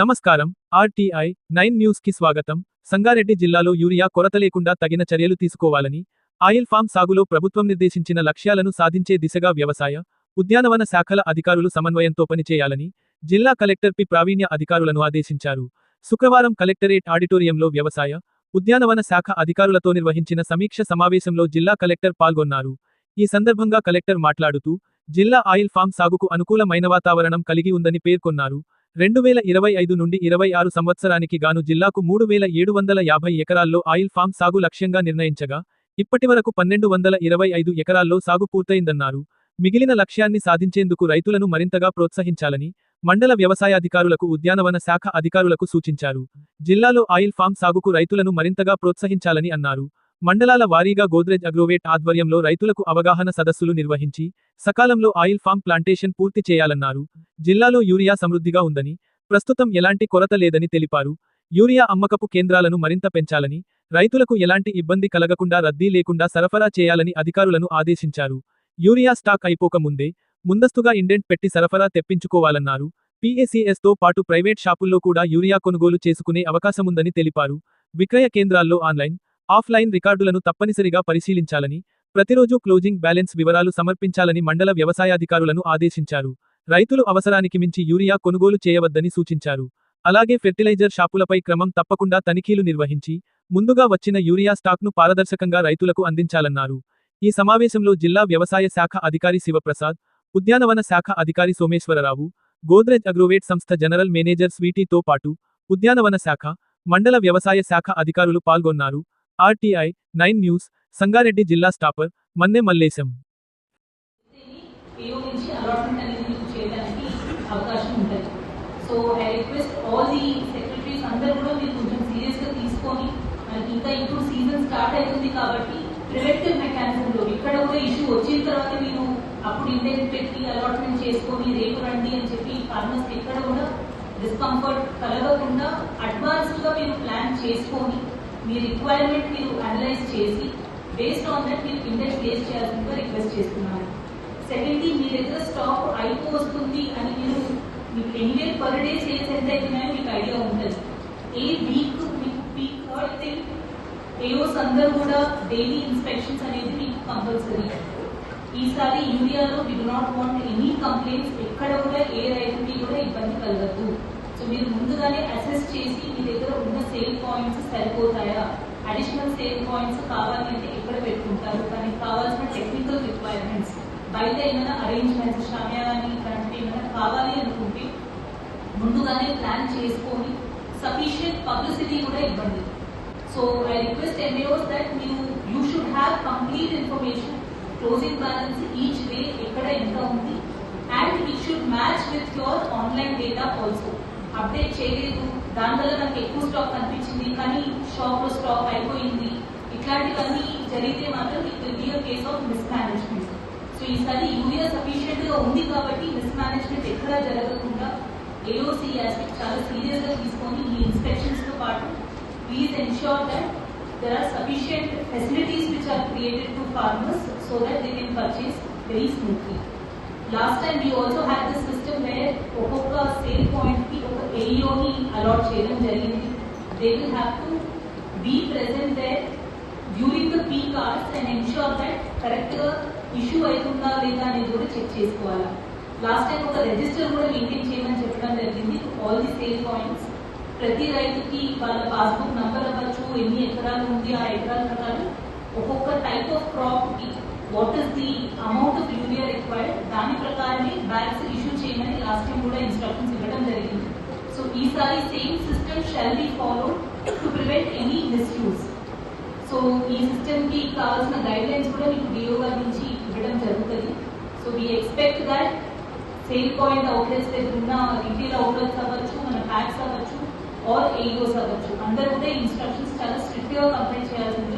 నమస్కారం. RTI nine న్యూస్కి స్వాగతం. సంగారెడ్డి జిల్లాలో యూరియా కొరత లేకుండా తగిన చర్యలు తీసుకోవాలని ఆయిల్ ఫామ్ సాగులో ప్రభుత్వం నిర్దేశించిన లక్ష్యాలను సాధించే దిశగా వ్యవసాయ ఉద్యానవన శాఖల అధికారులు సమన్వయంతో పనిచేయాలని జిల్లా కలెక్టర్ పి. ప్రావీణ్య అధికారులను ఆదేశించారు. శుక్రవారం కలెక్టరేట్ ఆడిటోరియంలో వ్యవసాయ ఉద్యానవన శాఖ అధికారులతో నిర్వహించిన సమీక్ష సమావేశంలో జిల్లా కలెక్టర్ పాల్గొన్నారు. ఈ సందర్భంగా కలెక్టర్ మాట్లాడుతూ జిల్లా ఆయిల్ ఫామ్ సాగుకు అనుకూలమైన వాతావరణం కలిగి ఉందని పేర్కొన్నారు. రెండు వేల ఇరవై ఐదు నుండి ఇరవై ఆరు సంవత్సరానికి గాను జిల్లాకు మూడు వేల ఏడు వందల యాభై ఎకరాల్లో ఆయిల్ ఫామ్ సాగు లక్ష్యంగా నిర్ణయించగా ఇప్పటివరకు పన్నెండు వందల ఇరవై ఐదు ఎకరాల్లో సాగు పూర్తయిందన్నారు. మిగిలిన లక్ష్యాన్ని సాధించేందుకు రైతులను మరింతగా ప్రోత్సహించాలని మండల వ్యవసాయాధికారులకు ఉద్యానవన శాఖ అధికారులకు సూచించారు. జిల్లాలో ఆయిల్ ఫామ్ సాగుకు రైతులను మరింతగా ప్రోత్సహించాలని అన్నారు. మండలాల వారీగా గోద్రెజ్ అగ్రోవేట్ ఆధ్వర్యంలో రైతులకు అవగాహన సదస్సులు నిర్వహించి సకాలంలో ఆయిల్ ఫామ్ ప్లాంటేషన్ పూర్తి చేయాలన్నారు. జిల్లాలో యూరియా సమృద్ధిగా ఉందని ప్రస్తుతం ఎలాంటి కొరత లేదని తెలిపారు. యూరియా అమ్మకపు కేంద్రాలను మరింత పెంచాలని రైతులకు ఎలాంటి ఇబ్బంది కలగకుండా రద్దీ లేకుండా సరఫరా చేయాలని అధికారులను ఆదేశించారు. యూరియా స్టాక్ అయిపోక ముందే ముందస్తుగా ఇండెంట్ పెట్టి సరఫరా తెప్పించుకోవాలన్నారు. పీఏసీఎస్తో తో పాటు ప్రైవేట్ షాపుల్లో కూడా యూరియా కొనుగోలు చేసుకునే అవకాశముందని తెలిపారు. విక్రయ కేంద్రాల్లో ఆన్లైన్ ఆఫ్లైన్ రికార్డులను తప్పనిసరిగా పరిశీలించాలని ప్రతిరోజు క్లోజింగ్ బ్యాలెన్స్ వివరాలు సమర్పించాలని మండల వ్యవసాయాధికారులను ఆదేశించారు. రైతులు అవసరానికి మించి యూరియా కొనుగోలు చేయవద్దని సూచించారు. అలాగే ఫెర్టిలైజర్ షాపులపై క్రమం తప్పకుండా తనిఖీలు నిర్వహించి ముందుగా వచ్చిన యూరియా స్టాక్ను పారదర్శకంగా రైతులకు అందించాలన్నారు. ఈ సమావేశంలో జిల్లా వ్యవసాయ శాఖ అధికారి శివప్రసాద్ ఉద్యానవన శాఖ అధికారి సోమేశ్వరరావు గోద్రెజ్ అగ్రోవేట్ సంస్థ జనరల్ మేనేజర్ స్వీటీతో పాటు ఉద్యానవన శాఖ మండల వ్యవసాయ శాఖ అధికారులు పాల్గొన్నారు. ఆర్టీఐ నైన్ న్యూస్ సంగారెడ్డి జిల్లా staffer Manne Mallesham. So I request all the secretaries అందరూ కూడా మీరు కొంచెం సీరియస్గా తీసుకొని మనకి ఇంకా ఇప్పుడు సీజన్ స్టార్ట్ అవుతుంది కాబట్టి ప్రివెంటివ్ మెకానిజంలో ఇక్కడ కూడా ఇష్యూ వచ్చిన తర్వాత మీరు అప్పుడు పెట్టి అలాట్మెంట్ చేసుకొని రేపు రండి అని చెప్పి ఫార్మర్స్ ఎక్కడ కూడా డిస్కంఫర్ట్ కలగకుండా అడ్వాన్స్డ్గా మీరు ప్లాన్ చేసుకొని మీ రిక్వైర్మెంట్ మీరు అనలైజ్ చేసి బేస్డ్ ఆన్ దట్ మీరు ఇండెక్స్ ప్లేస్ చేయాల్సిందిగా రిక్వెస్ట్ చేస్తున్నాను. సెకండ్లీ మీ దగ్గర స్టాక్ అయిపోతుంది అని మీరు మీకు ఎనీవే పర్ డే సేల్స్ ఎంత అవుతున్నాయో మీకు ఐడియా ఉంటుంది. ఏ వీక్ మీకు పీక్ అయితే ఏఓస్ అందరూ కూడా డైలీ ఇన్స్పెక్షన్స్ అనేది మీకు కంపల్సరీ ఈసారి యూరియాలో we not want any complaints ఎక్కడ కూడా ఏ రైతుకి కూడా ఇబ్బంది కలగదు సో మీరు ముందుగానే అసెస్ చేసి మీ దగ్గర ఉన్న సేల్ పాయింట్స్ సరిపోతాయా అడిషనల్ సేల్ పాయింట్స్ కావాలి అంటే ఎక్కడ పెట్టుకుంటారు? దానికి కావాల్సిన టెక్నికల్ రిక్వైర్మెంట్స్ బయట ఏమైనా అరేంజ్మెంట్స్ సమయాన్ని ఇలాంటివి ఏమైనా కావాలి అనుకుంటే ముందుగానే ప్లాన్ చేసుకొని సఫిషియంట్ పబ్లిసిటీ కూడా ఇవ్వండి. So I request MAOs that మీరు you should have complete information closing balance each day ఎక్కడ ఎంత ఉంది and it should match with your online data also update చేయలేదు దానివల్ల నాకు ఎక్కువ స్టాక్ కనిపించింది కానీ షాప్ లో స్టాక్ అయిపోయింది ఇట్లాంటివన్నీ జరిగితే మాత్రం it will be a case of mismanagement so ఈసారి యూరియా సఫిషియెంట్ గా ఉంది కాబట్టి మిస్ మేనేజ్మెంట్ ఎక్కడా జరగకుండా ఏఓసి ఆస్పెక్ట్ చాలా సీరియస్ గా తీసుకొని ఈ ఇన్స్పెక్షన్స్ తో పాటు please ensure that there are sufficient facilities which are created to farmers so that they can purchase very smoothly. Last time we also had this system where ఒక్కొక్క sale point కి ఒక AEO ని allot చేయడం జరిగింది. They will have to be present there during the peak hours and ensure that కరెక్ట్గా issue అవుతుందా లేదా అనేది కూడా చెక్ చేసుకోవాలా. లాస్ట్ టైం ఒక రిజిస్టర్ కూడా మెయింటైన్ చేయమని చెప్పడం జరిగింది. ఆల్ ది సేల్ పాయింట్స్ ప్రతి రైతుకి వాళ్ళ పాస్బుక్ నంబర్ అవ్వచ్చు ఎన్ని ఎకరాలు ఉంది ఆ ఎకరాల ప్రకారం ఒక్కొక్క type of క్రాప్కి what is the amount of urea required దాని ప్రకారమే బ్యాగ్స్ ఇష్యూ చేయమని లాస్ట్ టైం కూడా ఇన్స్ట్రక్షన్ సో ఈసారి same system shall be follow to prevent any misuse so ఈ సిస్టమ్కి కావాల్సిన గైడ్ లైన్స్ కూడా మీకు డిఓ గారి నుంచి ఇవ్వడం జరుగుతుంది. So we expect that sale point outlets దగ్గర ఉన్న రిటైల్ అవుట్లెట్స్ అవ్వచ్చు మన ప్యాక్స్ అవ్వచ్చు ఆర్ ఏఈఓస్ అవ్వచ్చు. అందరూ కూడా ఇన్స్ట్రక్షన్స్ చాలా స్ట్రిక్ట్గా కంప్లైంట్ చేయాల్సిందిగా